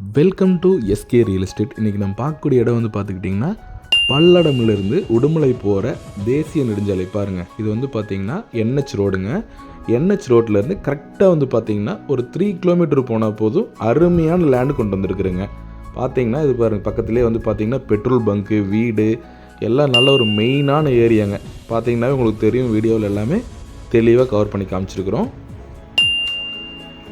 Welcome to SK real estate இன்றைக்கி நம்ம பார்க்கக்கூடிய இடம் வந்து பார்த்துக்கிட்டிங்கன்னா பல்லடம்லேருந்து உடுமலை போகிற தேசிய நெடுஞ்சாலை. பாருங்கள் இது வந்து பார்த்தீங்கன்னா என்ஹெச் ரோடுங்க என்ஹெச் ரோட்லேருந்து கரெக்டாக வந்து பார்த்திங்கன்னா ஒரு த்ரீ கிலோமீட்டர் போனால் போதும் அருமையான லேண்டு கொண்டு வந்திருக்குறேங்க. பார்த்தீங்கன்னா இது பாருங்கள் பக்கத்துலேயே வந்து பார்த்திங்கன்னா பெட்ரோல் பங்க்கு வீடு எல்லாம் நல்ல ஒரு மெயினான ஏரியாங்க பார்த்தீங்கன்னா உங்களுக்கு தெரியும் வீடியோவில் எல்லாமே தெளிவாக கவர் பண்ணி காமிச்சிருக்கிறோம்.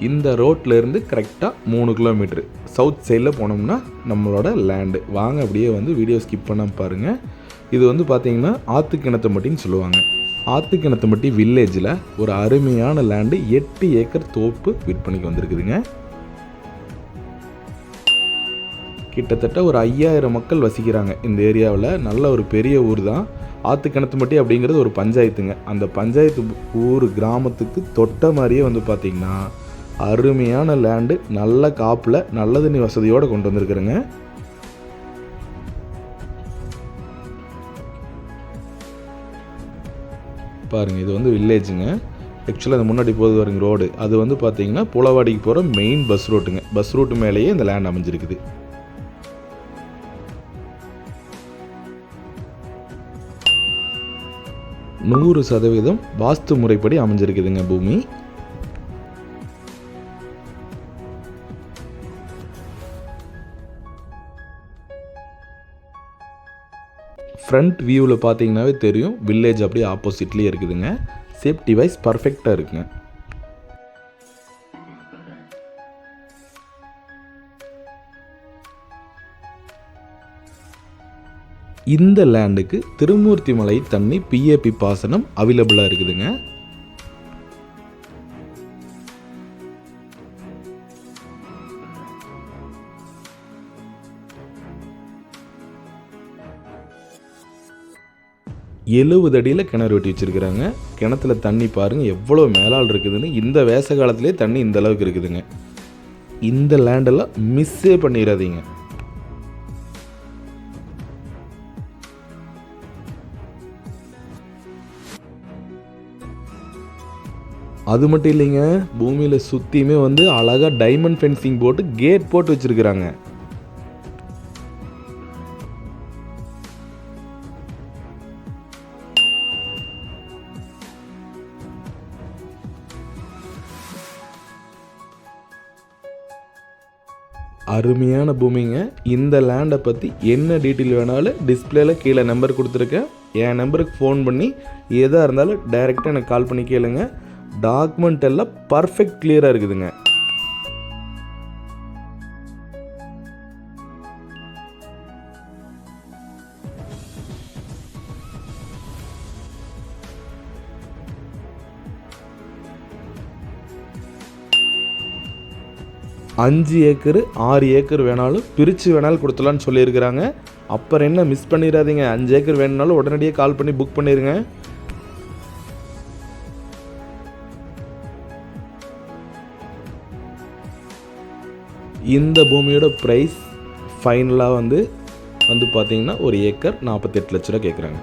இந்த ரோட்லேருந்து கரெக்டாக மூணு கிலோமீட்ரு சவுத் சைடில் போனோம்னா நம்மளோட லேண்டு வாங்க அப்படியே வந்து வீடியோ ஸ்கிப் பண்ணாம பாருங்கள் இது வந்து பார்த்தீங்கன்னா ஆத்துக்கிணத்தம்பட்டின்னு சொல்லுவாங்க. ஆத்துக்கிணத்தம்பட்டி வில்லேஜில் ஒரு அருமையான லேண்டு எட்டு ஏக்கர் தோப்பு விற்பனைக்கு வந்திருக்குதுங்க. கிட்டத்தட்ட ஒரு ஐயாயிரம் மக்கள் வசிக்கிறாங்க. இந்த ஏரியாவில் நல்ல ஒரு பெரிய ஊர் தான். ஆத்துக்கிணத்தும்பட்டி அப்படிங்கிறது ஒரு பஞ்சாயத்துங்க. அந்த பஞ்சாயத்து ஊர் கிராமத்துக்கு தொட்ட மாதிரியே வந்து பார்த்திங்கன்னா அருமையான லேண்டு நல்ல காப்பில் நல்ல தண்ணி வசதியோடு கொண்டு வந்திருக்கிறேங்க. பாருங்கள் இது வந்து வில்லேஜுங்க ஆக்சுவலாக அந்த முன்னாடி போகுது வருங்க ரோடு அது வந்து பார்த்தீங்கன்னா புலவாடிக்கு போகிற மெயின் பஸ் ரூட்டுங்க பஸ் ரூட்டு மேலேயே இந்த லேண்ட் அமைஞ்சிருக்குது. நூறு சதவீதம் வாஸ்து முறைப்படி அமைஞ்சிருக்குதுங்க பூமி. ஃப்ரண்ட் வியூவில் பார்த்தீங்கன்னாவே தெரியும். வில்லேஜ் அப்படியே ஆப்போசிட்லேயே இருக்குதுங்க. சேஃப்டி வைஸ் பர்ஃபெக்டாக இருக்குங்க. இந்த லேண்டுக்கு திருமூர்த்தி மலை தண்ணி பிஏபி பாசனம் அவைலபிளாக இருக்குதுங்க. எழுபது அடியில் கிணறு வெட்டி வச்சுருக்குறாங்க. கிணத்துல தண்ணி பாருங்கள் எவ்வளோ மேலால் இருக்குதுன்னு. இந்த வேச காலத்திலே தண்ணி இந்த அளவுக்கு இருக்குதுங்க. இந்த லேண்டெல்லாம் மிஸ்ஸே பண்ணிடாதீங்க அது மட்டும் இல்லைங்க பூமியில் சுற்றியுமே வந்து அழகாக டைமண்ட் ஃபென்சிங் போட்டு கேட் போட்டு வச்சுருக்குறாங்க. அருமையான பூமிங்க. இந்த லேண்டை பற்றி என்ன டீட்டெயில் வேணாலும் டிஸ்பிளேல கீழே நம்பர் கொடுத்துருக்கேன். என் நம்பருக்கு ஃபோன் பண்ணி எதாக இருந்தாலும் டைரெக்டாக எனக்கு கால் பண்ணி கேளுங்க. டாக்குமெண்ட் எல்லாம் பர்ஃபெக்ட் கிளியராக இருக்குதுங்க. அஞ்சு ஏக்கரு ஆறு ஏக்கர் வேணாலும் பிரித்து வேணாலும் கொடுத்துலான்னு சொல்லியிருக்கிறாங்க. அப்புறம் என்ன மிஸ் பண்ணிடாதீங்க. அஞ்சு ஏக்கர் வேணுனாலும் உடனடியாக கால் பண்ணி புக் பண்ணிடுங்க இந்த பூமியோட ப்ரைஸ் ஃபைனலாக வந்து வந்து பார்த்தீங்கன்னா ஒரு ஏக்கர் நாற்பத்தெட்டு லட்ச ரூபா கேட்குறாங்க.